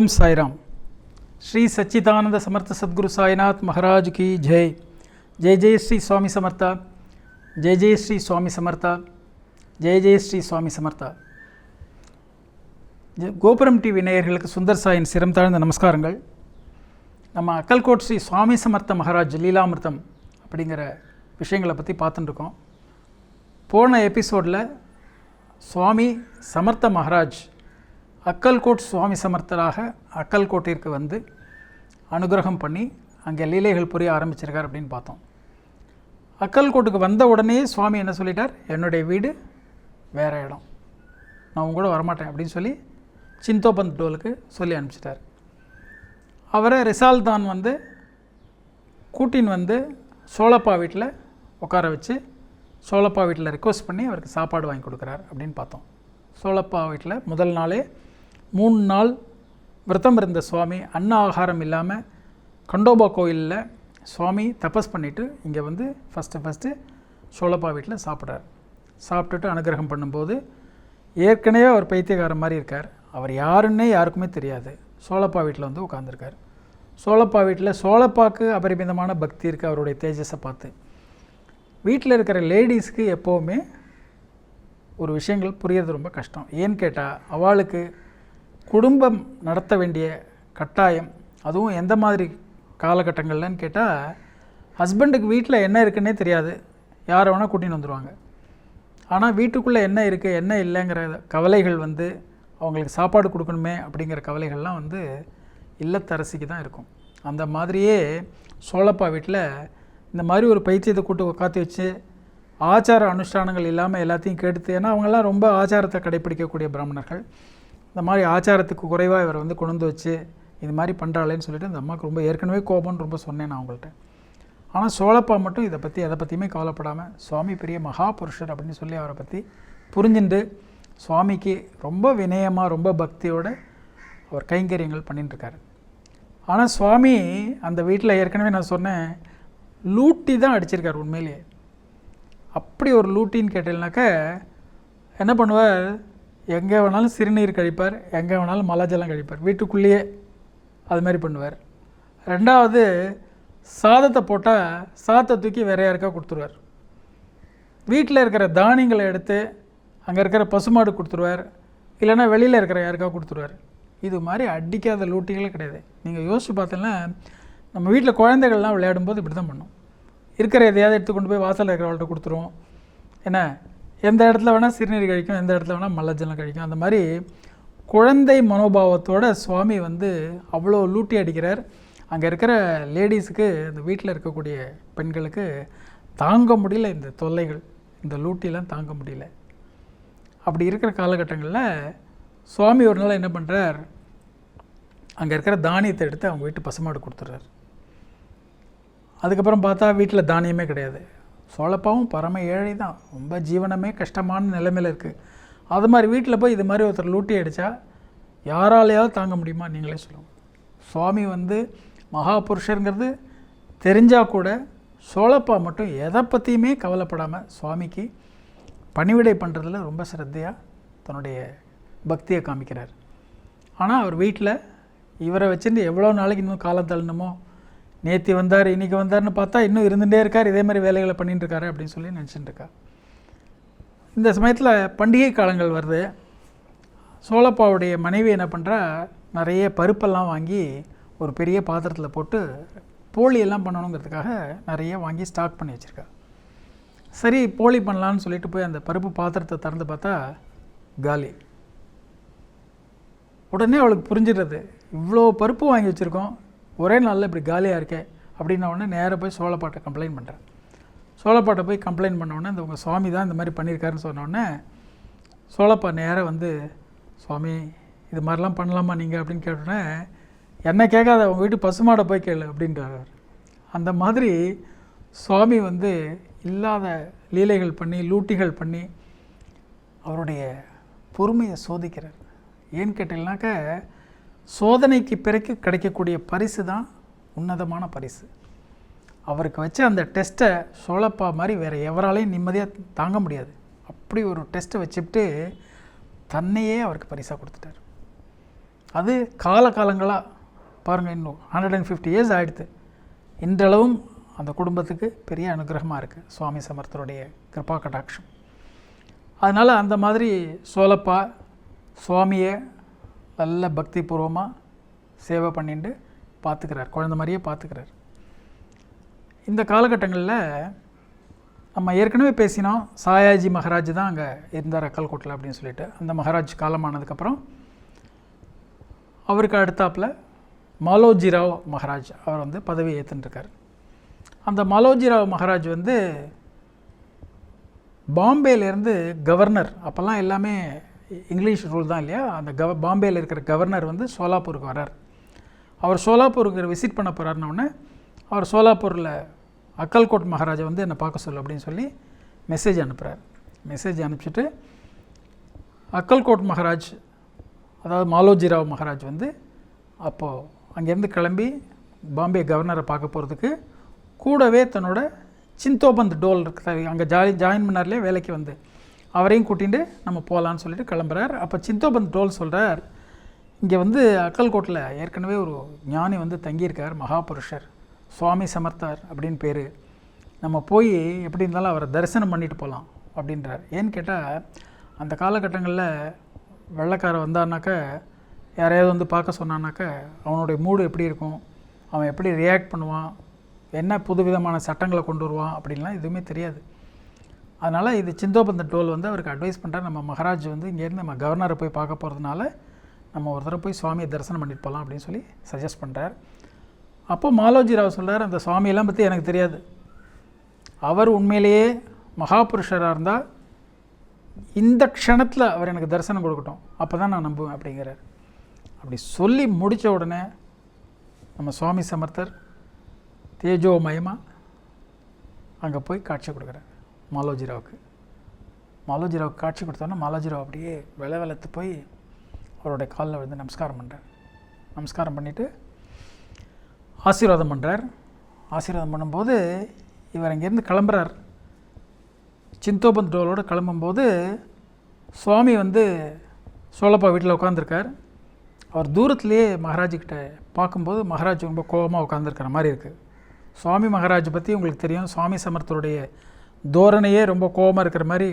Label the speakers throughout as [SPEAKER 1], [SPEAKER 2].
[SPEAKER 1] ஓம் சாய்ராம். ஸ்ரீ சச்சிதானந்த சமர்த்த சத்குரு சாய்நாத் மகாராஜ் கி ஜெய். ஜெய் ஜெய் ஸ்ரீ சுவாமி சமர்த்தா. ஜெய் ஜெய் ஸ்ரீ சுவாமி சமர்த்தா. ஜெய் ஜெய் ஸ்ரீ சுவாமி சமர்த்தா. கோபுரம் டிவி நேயர்களுக்கு சுந்தர் சாயின் சிரம் தாழ்ந்த நமஸ்காரங்கள். நம்ம அக்கல்கோட் ஸ்ரீ சுவாமி சமர்த்த மகாராஜ் லீலாமிர்தம் அப்படிங்கிற விஷயங்களை பற்றி பார்த்துட்டு இருக்கோம் போன எபிசோடில் சுவாமி சமர்த்த மகாராஜ் அக்கல்கோட் சுவாமி சமர்த்தராக அக்கல்கோட்டிற்கு வந்து அனுகிரகம் பண்ணி அங்கே லீலைகள் புரிய ஆரம்பிச்சிருக்கார் அப்படின்னு பார்த்தோம். அக்கல்கோட்டுக்கு வந்த உடனே சுவாமி என்ன சொல்லிட்டார்? என்னுடைய வீடு வேற இடம். நான் உங்க கூட வரமாட்டேன் அப்படின்னு சொல்லி சிந்தோபந்த் டோலுக்கு சொல்லி அனுப்பிச்சிட்டார். அவரை ரிசால் தான் வந்து கூட்டின் வந்து சோழப்பா வீட்டில் உட்கார வச்சு சோழப்பா வீட்டில் ரிக்வஸ்ட் பண்ணி அவருக்கு சாப்பாடு வாங்கி கொடுக்குறார் அப்படின்னு பார்த்தோம். சோழப்பா வீட்டில் முதல் நாளே மூணு நாள் விரதம் இருந்த சுவாமி அன்ன ஆகாரம் இல்லாமல் கண்டோபா கோயிலில் சுவாமி தபஸ் பண்ணிவிட்டு இங்கே வந்து ஃபஸ்ட்டு ஃபஸ்ட்டு சோழப்பா வீட்டில் சாப்பிட்றார். சாப்பிட்டுட்டு அனுகிரகம் பண்ணும்போது ஏற்கனவே அவர் பைத்தியக்காரர் மாதிரி இருக்கார். அவர் யாருன்னே யாருக்குமே தெரியாது. சோழப்பா வீட்டில் வந்து உட்காந்துருக்கார் சோழப்பா வீட்டில் சோழப்பாக்கு அபரிமிதமான பக்தி இருக்குது அவருடைய தேஜஸை பார்த்து. வீட்டில் இருக்கிற லேடிஸ்க்கு எப்போவுமே ஒரு விஷயங்கள் புரியறது ரொம்ப கஷ்டம். ஏன்னு கேட்டால் அவளுக்கு குடும்பம் நடத்த வேண்டிய கட்டாயம் அதுவும் எந்த மாதிரி காலகட்டங்கள்லன்னு கேட்டால் ஹஸ்பண்டுக்கு வீட்டில் என்ன இருக்குன்னே தெரியாது. யாரை வேணால் கூட்டின்னு வந்துடுவாங்க ஆனால் வீட்டுக்குள்ளே என்ன இருக்குது என்ன இல்லைங்கிற கவலைகள் வந்து அவங்களுக்கு சாப்பாடு கொடுக்கணுமே அப்படிங்கிற கவலைகள்லாம் வந்து இல்லத்தரசிக்கு தான் இருக்கும். அந்த மாதிரியே சோழப்பா வீட்டில் இந்த மாதிரி ஒரு பைத்தியத்தை கூட்டு உட்காத்தி வச்சு ஆச்சார அனுஷ்டானங்கள் இல்லாமல் எல்லாத்தையும் கெடுத்து ஏன்னா அவங்கெல்லாம் ரொம்ப ஆச்சாரத்தை கடைப்பிடிக்கக்கூடிய பிராமணர்கள். இந்த மாதிரி ஆச்சாரத்துக்கு குறைவாக இவரை வந்து கொண்டு வச்சு இது மாதிரி பண்ணுறாளேன்னு சொல்லிட்டு அந்த அம்மாவுக்கு ரொம்ப ஏற்கனவே கோபம்னு ரொம்ப சொன்னேன் நான் அவங்கள்ட்ட ஆனால் சோழப்பா மட்டும் இதை பற்றி எதை பற்றியுமே கவலைப்படாமல் சுவாமி பெரிய மகா புருஷர் அப்படின்னு சொல்லி அவரை பற்றி புரிஞ்சுண்டு சுவாமிக்கு ரொம்ப வினயமாக ரொம்ப பக்தியோடு அவர் கைங்கரியங்கள் பண்ணிட்டுருக்காரு ஆனால் சுவாமி அந்த வீட்டில் ஏற்கனவே நான் சொன்னேன் லூட்டி தான் அடிச்சிருக்கார் உண்மையிலேயே. அப்படி ஒரு லூட்டின்னு கேட்டேன்னாக்க என்ன பண்ணுவார்? எங்கே வேணாலும் சிறுநீர் கழிப்பார் எங்கே வேணாலும் மலஜலம் கழிப்பார். வீட்டுக்குள்ளேயே அது மாதிரி பண்ணுவார். ரெண்டாவது சாதத்தை போட்டால் சாதத்தை தூக்கி வேற யாருக்கா கொடுத்துருவார். வீட்டில் இருக்கிற தானியங்களை எடுத்து அங்கே இருக்கிற பசுமாடு கொடுத்துருவார். இல்லைன்னா வெளியில் இருக்கிற யாருக்கா கொடுத்துருவார். இது மாதிரி அடிக்காத லூட்டிகளே கிடையாது. நீங்கள் யோசிச்சு பார்த்தீங்கன்னா நம்ம வீட்டில் குழந்தைகள்லாம் விளையாடும்போது இப்படி தான் பண்ணும். இருக்கிற எதையாவது எடுத்து கொண்டு போய் வாசலில் இருக்கிறவள்கிட்ட கொடுத்துருவோம். என்ன? எந்த இடத்துல வேணால் சிறுநீர் கழிக்கும் எந்த இடத்துல வேணால் மல்லஜலம் கழிக்கும். அந்த மாதிரி குழந்தை மனோபாவத்தோட சுவாமி வந்து அவ்வளோ லூட்டி அடிக்கிறார். அங்கே இருக்கிற லேடிஸுக்கு இந்த வீட்டில் இருக்கக்கூடிய பெண்களுக்கு தாங்க முடியல இந்த தொல்லைகள். இந்த லூட்டிலாம் தாங்க முடியல. அப்படி இருக்கிற காலகட்டங்களில் சுவாமி ஒரு நாள் என்ன பண்ணுறார் அங்கே இருக்கிற தானியத்தை எடுத்து அவங்க வீட்டு பசுமாடு கொடுத்துட்றாரு. அதுக்கப்புறம் பார்த்தா வீட்டில் தானியமே கிடையாது. சோழப்பாவும் பரம ஏழை தான். ரொம்ப ஜீவனமே கஷ்டமான நிலைமையில் இருக்குது அது மாதிரி வீட்டில் போய் இது மாதிரி ஒருத்தர் லூட்டி அடித்தா யாராலையாவது தாங்க முடியுமா? நீங்களே சொல்லுங்கள் சுவாமி வந்து மகாபுருஷருங்கிறது தெரிஞ்சால் கூட சோழப்பா மட்டும் எதை பற்றியுமே கவலைப்படாமல் சுவாமிக்கு பணிவிடை பண்ணுறதுல ரொம்ப சிரத்தையாக தன்னுடைய பக்தியை காமிக்கிறார். ஆனால் அவர் வீட்டில் இவரை வச்சுருந்து எவ்வளோ நாளைக்கு இன்னும் காலம் தள்ளணுமோ நேற்று வந்தார் இன்றைக்கி வந்தார்னு பார்த்தா இன்னும் இருந்துகிட்டே இருக்கார் இதே மாதிரி வேலைகளை பண்ணிட்டுருக்காரு அப்படின்னு சொல்லி நினச்சிட்டு இருக்கா. இந்த சமயத்தில் பண்டிகை காலங்கள் வருது. சோழப்பாவுடைய மனைவி என்ன பண்ணுறா நிறைய பருப்பெல்லாம் வாங்கி ஒரு பெரிய பாத்திரத்தில் போட்டு போலியெல்லாம் பண்ணணுங்கிறதுக்காக நிறைய வாங்கி ஸ்டாக் பண்ணி வச்சுருக்கா. சரி போலி பண்ணலான்னு சொல்லிட்டு போய் அந்த பருப்பு பாத்திரத்தை திறந்து பார்த்தா காலி. உடனே அவளுக்கு புரிஞ்சிடுறது இவ்வளோ பருப்பு வாங்கி வச்சுருக்கோம் ஒரே நாளில் இப்படி காலியாக இருக்கே அப்படின்ன உடனே நேராக போய் சோழப்பாட்டை கம்ப்ளைண்ட் பண்ணுறேன் சோழப்பாட்டை போய் கம்ப்ளைண்ட் பண்ண உடனே இந்த உங்கள் சுவாமி தான் இந்த மாதிரி பண்ணியிருக்காருன்னு சொன்னோடனே சோழப்பா நேராக வந்து சுவாமி இது மாதிரிலாம் பண்ணலாமா நீங்கள் அப்படின்னு கேட்டோன்னே என்ன கேட்காத உங்கள் வீட்டு பசுமாடை போய் கேளு அப்படின்றார் அவர். அந்த மாதிரி சுவாமி வந்து இல்லாத லீலைகள் பண்ணி லூட்டிகள் பண்ணி அவருடைய பொறுமையை சோதிக்கிறார். ஏன்னு கேட்டீங்கன்னாக்க சோதனைக்கு பிறகு கிடைக்கக்கூடிய பரிசு தான் உன்னதமான பரிசு. அவருக்கு வச்ச அந்த டெஸ்ட்டை சோழப்பா மாதிரி வேறு எவராலையும் நிம்மதியாக தாங்க முடியாது. அப்படி ஒரு டெஸ்ட்டை வச்சுட்டு தன்னையே அவருக்கு பரிசாக கொடுத்துட்டார். அது காலகாலங்களாக பாருங்கள் இன்னும் ஹண்ட்ரட் அண்ட் ஃபிஃப்டி இயர்ஸ் ஆகிடுது இன்றளவும் அந்த குடும்பத்துக்கு பெரிய அனுகிரகமாக இருக்குது சுவாமி சமர்த்தருடைய கிருபா கடாட்சம். அதனால் அந்த மாதிரி சோழப்பா சுவாமியை நல்ல பக்தி பூர்வமாக சேவை பண்ணிட்டு பார்த்துக்கிறார். குழந்த மாதிரியே பார்த்துக்கிறார். இந்த காலகட்டங்களில் நம்ம ஏற்கனவே பேசினோம் சாயாஜி மகாராஜ் தான் அங்கே இருந்தார் அக்கல்கோட்டில் அப்படின்னு சொல்லிட்டு. அந்த மகாராஜ் காலமானதுக்கப்புறம் அவருக்கு அடுத்தாப்புல மாலோஜிராவ் மகாராஜ் அவர் வந்து பதவி ஏற்றுருக்கார் அந்த மாலோஜிராவ் மகாராஜ் வந்து பாம்பேலேருந்து கவர்னர். அப்போல்லாம் எல்லாமே இங்கிலீஷ் ரூல் தான் இல்லையா? அந்த கவ பாம்பேயில் இருக்கிற கவர்னர் வந்து சோலாப்பூருக்கு வரார் அவர் சோலாப்பூருக்கு விசிட் பண்ண போகிறாருன்னொடனே அவர் சோலாப்பூரில் அக்கல்கோட் மகாராஜா வந்து என்னை பார்க்க சொல்லு அப்படின்னு சொல்லி மெசேஜ் அனுப்புகிறார் மெசேஜ் அனுப்பிச்சிட்டு அக்கல்கோட் மகாராஜ் அதாவது மாலோஜிராவ் மகாராஜ் வந்து அப்போது அங்கேருந்து கிளம்பி பாம்பே கவர்னரை பார்க்க போகிறதுக்கு கூடவே தன்னோட சிந்தோபந்த் டோல் இருக்கு. அங்கே ஜாயின் ஜாயின் பண்ணார்லேயே? வேலைக்கு வந்து. அவரையும் கூட்டிகிட்டு நம்ம போகலான்னு சொல்லிட்டு கிளம்புறார். அப்போ சிந்தோபந்த் டோல் சொல்கிறார் இங்கே வந்து அக்கல்கோட்டில் ஏற்கனவே ஒரு ஞானி வந்து தங்கியிருக்கார் மகாபுருஷர். சுவாமி சமர்த்தார் அப்படின்னு பேர். நம்ம போய் எப்படி இருந்தாலும் அவரை தரிசனம் பண்ணிட்டு போகலாம் அப்படின்றார். ஏன்னு கேட்டால் அந்த காலகட்டங்களில் வெள்ளைக்காரன் வந்தான்னாக்க யாரையாவது வந்து பார்க்க சொன்னான்னாக்க அவனுடைய மூடு எப்படி இருக்கும் அவன் எப்படி ரியாக்ட் பண்ணுவான் என்ன புதுவிதமான சட்டங்களை கொண்டு வருவான் அப்படின்லாம் எதுவுமே தெரியாது. அதனால் இது சிந்தோபந்த டோல் வந்து அவருக்கு அட்வைஸ் பண்ணுறார் நம்ம மகாராஜ் வந்து இங்கேருந்து நம்ம கவர்னரை போய் பார்க்க போகிறதுனால நம்ம ஒரு தடவை போய் சுவாமியை தரிசனம் பண்ணிட்டு போகலாம் அப்படின்னு சொல்லி சஜஸ்ட் பண்ணுறார் அப்போ மாலோஜி ராவ் சொல்கிறார் அந்த சுவாமியெல்லாம் பற்றி எனக்கு தெரியாது. அவர் உண்மையிலேயே மகாபுருஷராக இருந்தால் இந்த க்ஷணத்தில் அவர் எனக்கு தரிசனம் கொடுக்கட்டும். அப்போ தான் நான் நம்புவேன் அப்படிங்கிறார். அப்படி சொல்லி முடித்த உடனே நம்ம சுவாமி சமர்த்தர் தேஜோமயமாக அங்கே போய் காட்சி கொடுக்குறார். மாலோஜிராவுக்கு. மாலோஜிராவுக்கு காட்சி கொடுத்தோன்னா மாலோஜிராவ் அப்படியே வெலை வெளத்து போய் அவருடைய காலில் விழுந்து நமஸ்காரம் பண்ணுறார் நமஸ்காரம் பண்ணிவிட்டு ஆசீர்வாதம் பண்ணுறார் ஆசீர்வாதம் பண்ணும்போது இவர் அங்கேருந்து கிளம்புறார். சிந்தோபந்த் டோலோடு கிளம்பும்போது சுவாமி வந்து சோழப்பா வீட்டில் உட்காந்துருக்கார் அவர் தூரத்துலேயே மகாராஜிக்கிட்ட பார்க்கும்போது மகாராஜ் ரொம்ப கோபமாக உட்காந்துருக்கிற மாதிரி இருக்குது சுவாமி மகாராஜ் பற்றி உங்களுக்கு தெரியும். சுவாமி சமர்த்தருடைய தோரணையே ரொம்ப கோபமாக இருக்கிற மாதிரி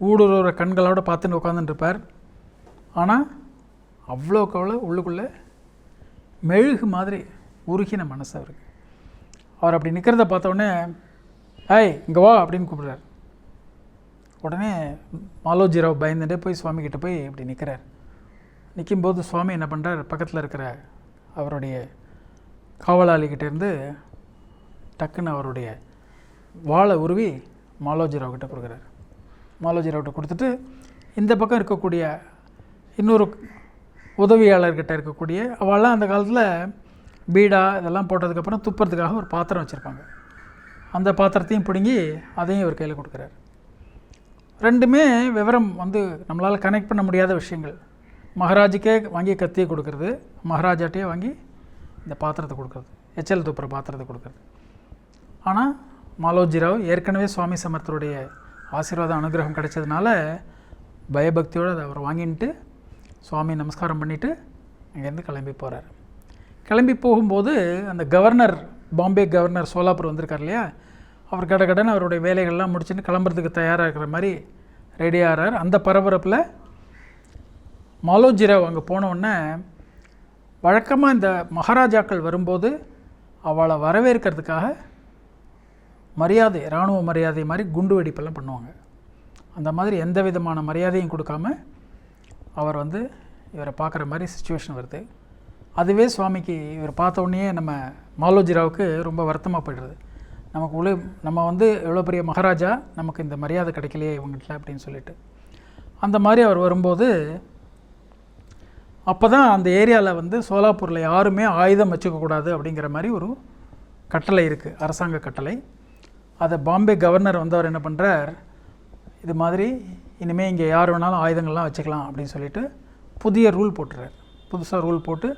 [SPEAKER 1] ஊடுருவ கண்களோடு பார்த்துன்னு உட்காந்துட்டுருப்பார் ஆனால் அவ்வளோக்கு அவ்வளோ உள்ளுக்குள்ளே மெழுகு மாதிரி உருகின மனசு அவருக்கு. அவர் அப்படி நிற்கிறத பார்த்தோடனே ஏய் இங்கே வா அப்படின்னு கூப்பிடுறார். உடனே மாலோஜிராவ் பயந்துட்டே போய் சுவாமி கிட்ட போய் இப்படி நிற்கிறார் நிற்கும்போது சுவாமி என்ன பண்ணுறார் பக்கத்தில் இருக்கிற அவருடைய காவலாளிகிட்டேருந்து டக்குன்னு அவருடைய வாழை உருவி மாலோஜிராவ் கிட்ட கொடுக்குறாரு. மாலோஜிராவ்கிட்ட கொடுத்துட்டு இந்த பக்கம் இருக்கக்கூடிய இன்னொரு உதவியாளர்கிட்ட இருக்கக்கூடிய அவெல்லாம் அந்த காலத்தில் பீடா இதெல்லாம் போட்டதுக்கப்புறம் துப்புறதுக்காக ஒரு பாத்திரம் வச்சுருப்பாங்க. அந்த பாத்திரத்தையும் பிடுங்கி அதையும் இவர் கையில் கொடுக்குறாரு. ரெண்டுமே விவரம் வந்து நம்மளால் கனெக்ட் பண்ண முடியாத விஷயங்கள். மகாராஜுக்கே வாங்கி கத்தியை கொடுக்கறது மகாராஜாட்டையே வாங்கி இந்த பாத்திரத்தை கொடுக்குறது எச்சல் துப்புற பாத்திரத்தை கொடுக்குறது. ஆனால் மாலோஜிராவ் ஏற்கனவே சுவாமி சமர்த்தருடைய ஆசீர்வாதம் அனுகிரகம் கிடைச்சதுனால பயபக்தியோடு அதை அவர் வாங்கிட்டு சுவாமி நமஸ்காரம் பண்ணிவிட்டு அங்கேருந்து கிளம்பி போகிறார் கிளம்பி போகும்போது அந்த கவர்னர் பாம்பே கவர்னர் சோலாப்பூர் வந்திருக்கார் இல்லையா? அவர் கட கடன் அவருடைய வேலைகள்லாம் முடிச்சுட்டு கிளம்புறதுக்கு தயாராக இருக்கிற மாதிரி ரெடி ஆகிறார் அந்த பரபரப்பில் மாலோஜிராவ் அங்கே போனவுடனே வழக்கமாக இந்த மகாராஜாக்கள் வரும்போது அவளை வரவேற்கிறதுக்காக மரியாதை இராணுவ மரியாதை மாதிரி குண்டு வெடிப்பெல்லாம் பண்ணுவாங்க. அந்த மாதிரி எந்த விதமான மரியாதையும் கொடுக்காம அவர் வந்து இவரை பார்க்குற மாதிரி சுச்சுவேஷன் வருது. அதுவே சுவாமிக்கு இவர் பார்த்த உடனே நம்ம மாலோஜிராவுக்கு ரொம்ப வருத்தமாக போயிடுறது. நமக்கு உள்ள நம்ம வந்து எவ்வளோ பெரிய மகாராஜா நமக்கு இந்த மரியாதை கிடைக்கலையே இவங்ககிட்ட அப்படின்னு சொல்லிட்டு. அந்த மாதிரி அவர் வரும்போது அப்போ தான் அந்த ஏரியாவில் வந்து சோலாப்பூரில் யாருமே ஆயுதம் வச்சுக்கக்கூடாது அப்படிங்கிற மாதிரி ஒரு கட்டளை இருக்குது அரசாங்க கட்டளை. அதை பாம்பே கவர்னர் வந்தவர் என்ன பண்ணுறார் இது மாதிரி இனிமேல் இங்கே யார் வேணாலும் ஆயுதங்கள்லாம் வச்சுக்கலாம் அப்படின்னு சொல்லிட்டு புதிய ரூல் போட்டுறார். புதுசாக ரூல் போட்டு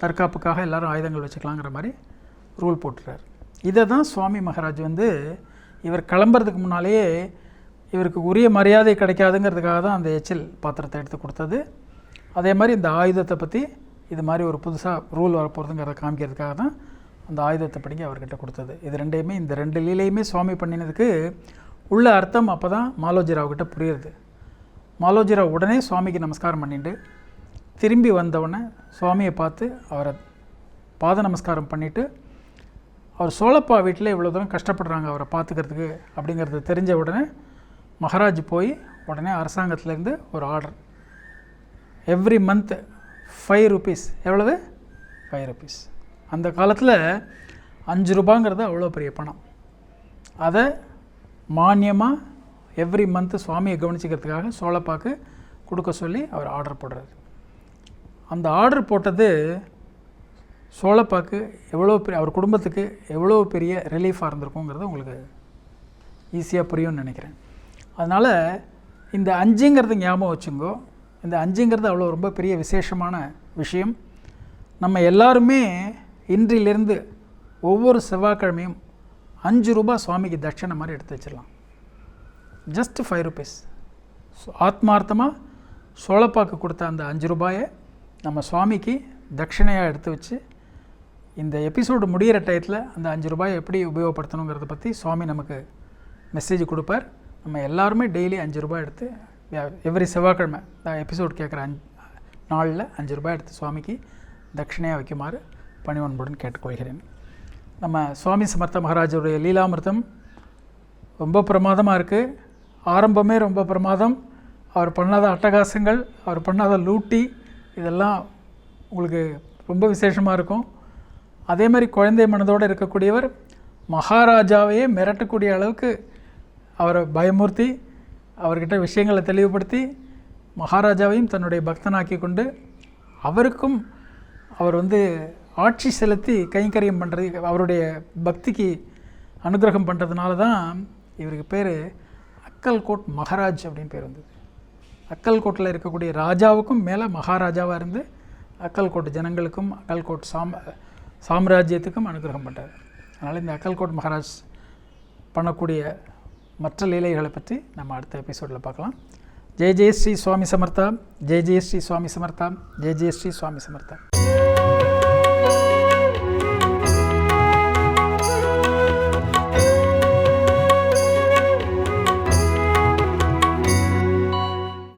[SPEAKER 1] தற்காப்புக்காக எல்லாரும் ஆயுதங்கள் வச்சுக்கலாங்கிற மாதிரி ரூல் போட்டுறார். இதை தான் சுவாமி மகாராஜ் வந்து இவர் கிளம்புறதுக்கு முன்னாலேயே இவருக்கு உரிய மரியாதை கிடைக்காதுங்கிறதுக்காக தான் அந்த எச்சில் பாத்திரத்தை எடுத்து கொடுத்தது. அதே மாதிரி இந்த ஆயுதத்தை பற்றி இது மாதிரி ஒரு புதுசாக ரூல் வரப்போகிறதுங்கிறத காமிக்கிறதுக்காக தான் அந்த ஆயுதத்தை படிங்க அவர்கிட்ட கொடுத்தது. இது ரெண்டையுமே இந்த ரெண்டு லீலையுமே சுவாமி பண்ணினதுக்கு உள்ள அர்த்தம் அப்போ தான் மாலோஜிராவ் கிட்ட புரியுறது. மாலோஜிராவ் உடனே சுவாமிக்கு நமஸ்காரம் பண்ணிட்டு திரும்பி வந்தவுடனே சுவாமியை பார்த்து அவரை பாத நமஸ்காரம் பண்ணிவிட்டு அவர் சோழப்பா வீட்டில் இவ்வளோ தூரம் கஷ்டப்படுறாங்க அவரை பார்த்துக்கிறதுக்கு அப்படிங்கிறது தெரிஞ்ச உடனே மகாராஜ் போய் உடனே அரசாங்கத்துலேருந்து ஒரு order every month five rupees எவ்வளவு? ஃபைவ் ருபீஸ் அந்த காலத்தில் அஞ்சு ரூபாங்கிறது அவ்வளோ பெரிய பணம். அதை மானியமாக எவ்ரி மந்த்து சுவாமியை கவனிச்சிக்கிறதுக்காக சோழப்பாக்கு கொடுக்க சொல்லி அவர் ஆர்டர் போடுறாரு. அந்த ஆர்டர் போட்டது சோழப்பாக்கு எவ்வளோ பெரிய அவர் குடும்பத்துக்கு எவ்வளோ பெரிய ரிலீஃபாக இருந்திருக்குங்கிறது உங்களுக்கு ஈஸியாக புரியும்னு நினைக்கிறேன். அதனால் இந்த அஞ்சுங்கிறது ஞாபகம் வச்சுங்கோ இந்த அஞ்சுங்கிறது அவ்வளோ ரொம்ப பெரிய விசேஷமான விஷயம். நம்ம எல்லாருமே இன்றிலிருந்து ஒவ்வொரு செவ்வாய்க்கிழமையும் அஞ்சு ரூபாய் சுவாமிக்கு தட்சணை மாதிரி எடுத்து வச்சிடலாம். ஜஸ்ட் ஃபைவ் ருபீஸ் ஸோ ஆத்மார்த்தமாக சோழப்பாக்கு கொடுத்த அந்த அஞ்சு ரூபாயை நம்ம சுவாமிக்கு தட்சிணையாக எடுத்து வச்சு இந்த எபிசோடு முடிகிற டயத்தில் அந்த அஞ்சு ரூபாயை எப்படி உபயோகப்படுத்தணுங்கிறத பற்றி சுவாமி நமக்கு மெசேஜ் கொடுப்பார். நம்ம எல்லாருமே டெய்லி அஞ்சு ரூபாய் எடுத்து எவ்ரி செவ்வாய்க்கிழமை எபிசோட் கேட்குற அஞ்சு நாளில் அஞ்சு ரூபாய் எடுத்து சுவாமிக்கு தட்சிணையாக வைக்குமாறு பணிவன்புடன் கேட்டுக்கொள்கிறேன். நம்ம சுவாமி சமர்த்த மகாராஜருடைய லீலாமிர்தம் ரொம்ப பிரமாதமாக இருக்குது ஆரம்பமே ரொம்ப பிரமாதம். அவர் பண்ணாத அட்டகாசங்கள் அவர் பண்ணாத லூட்டி இதெல்லாம் உங்களுக்கு ரொம்ப விசேஷமாக இருக்கும். அதே மாதிரி குழந்தை மனதோடு இருக்கக்கூடியவர் மகாராஜாவையே மிரட்டக்கூடிய அளவுக்கு அவரை பயமுறுத்தி அவர்கிட்ட விஷயங்களை தெளிவுபடுத்தி மகாராஜாவையும் தன்னுடைய பக்தனாக்கி கொண்டு அவருக்கும் அவர் வந்து ஆட்சி செலுத்தி கைங்கரியம் பண்ணுறது அவருடைய பக்திக்கு அனுகிரகம் பண்ணுறதுனால தான் இவருக்கு பேர் அக்கல்கோட் மகாராஜ் அப்படின்னு பேர் வந்தது. அக்கல்கோட்டில் இருக்கக்கூடிய ராஜாவுக்கும் மேலே மகாராஜாவாக இருந்து அக்கல்கோட் ஜனங்களுக்கும் அக்கல்கோட் சாம் சாம்ராஜ்யத்துக்கும் அனுகிரகம் பண்ணுறார் அதனால் இந்த அக்கல்கோட் மகாராஜ் பண்ணக்கூடிய மற்ற லீலைகளை பற்றி நம்ம அடுத்த எபிசோடில் பார்க்கலாம். ஜெய் ஜெய் ஸ்ரீ சுவாமி சமர்த்தா ஜெய் ஜெய் ஸ்ரீ சுவாமி சமர்த்தா ஜெய் ஜெய் ஸ்ரீ சுவாமி சமர்த்தா.